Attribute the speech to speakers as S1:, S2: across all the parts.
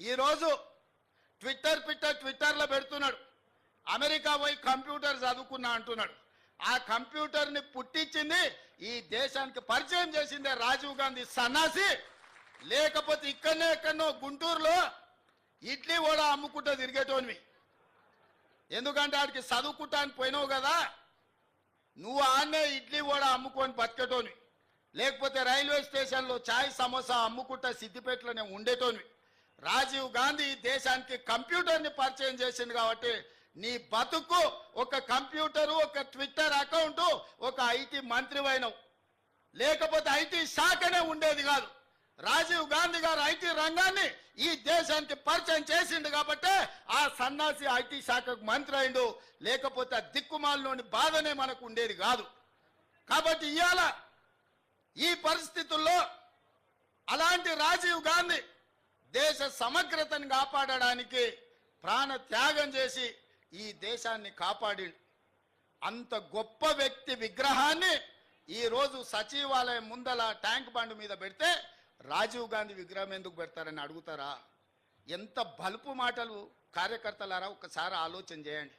S1: ఈరోజు ట్విట్టర్ పిట్టర్ ట్విట్టర్లో పెడుతున్నాడు. అమెరికా పోయి కంప్యూటర్ చదువుకున్నా అంటున్నాడు. ఆ కంప్యూటర్ని పుట్టించింది ఈ దేశానికి పరిచయం చేసిందే రాజీవ్ గాంధీ సన్నాసి. లేకపోతే ఇక్కడనే ఎక్కడనో గుంటూరులో ఇడ్లీ కూడా అమ్ముకుంటూ తిరిగేటోనివి. ఎందుకంటే ఆడికి చదువుకుంటానికి పోయినావు కదా నువ్వు ఆన్నే ఇడ్లీ కూడా అమ్ముకొని బతికేటోని లేకపోతే రైల్వే స్టేషన్లో చాయ్ సమోసా అమ్ముకుంటా సిద్దిపేటలోనే ఉండేటోని రాజీవ్ గాంధీ ఈ దేశానికి కంప్యూటర్ని పరిచయం చేసింది కాబట్టి నీ బతుకు ఒక కంప్యూటరు ఒక ట్విట్టర్ అకౌంటు ఒక ఐటీ మంత్రివైనవు లేకపోతే ఐటీ శాఖనే ఉండేది కాదు. రాజీవ్ గాంధీ గారు ఐటీ రంగాన్ని ఈ దేశానికి పరిచయం చేసిండు కాబట్టి ఆ సన్నాసి ఐటీ శాఖకు మంత్రి అయిండు. లేకపోతే ఆ దిక్కుమాలలోని బాధనే మనకు ఉండేది కాదు. కాబట్టి ఇవాళ ఈ పరిస్థితుల్లో అలాంటి రాజీవ్ గాంధీ దేశ సమగ్రతను కాపాడడానికి ప్రాణ త్యాగం చేసి ఈ దేశాన్ని కాపాడి అంత గొప్ప వ్యక్తి విగ్రహాన్ని ఈరోజు సచివాలయం ముందల ట్యాంక్ బండ్ మీద పెడితే రాజీవ్ గాంధీ విగ్రహం ఎందుకు పెడతారని అడుగుతారా? ఎంత బలుపు మాటలు కార్యకర్తలారా ఒకసారి ఆలోచన చేయండి.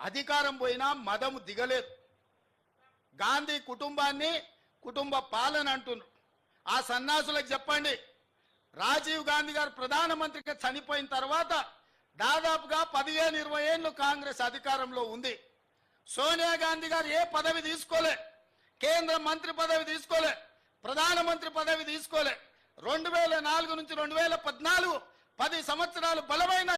S1: అధికారం పోయినా మదము దిగలేదు. గాంధీ కుటుంబాన్ని కుటుంబ పాలన అంటున్నారు. ఆ సన్నాసులకు చెప్పండి రాజీవ్ గాంధీ గారు ప్రధానమంత్రిగా చనిపోయిన తర్వాత దాదాపుగా పదిహేను ఇరవై ఏళ్ళు కాంగ్రెస్ అధికారంలో ఉంది. సోనియా గాంధీ గారు ఏ పదవి తీసుకోలే. కేంద్ర మంత్రి పదవి తీసుకోలే. ప్రధానమంత్రి పదవి తీసుకోలే. రెండు వేల నాలుగు నుంచి రెండు వేల పద్నాలుగు పది సంవత్సరాలు బలమైన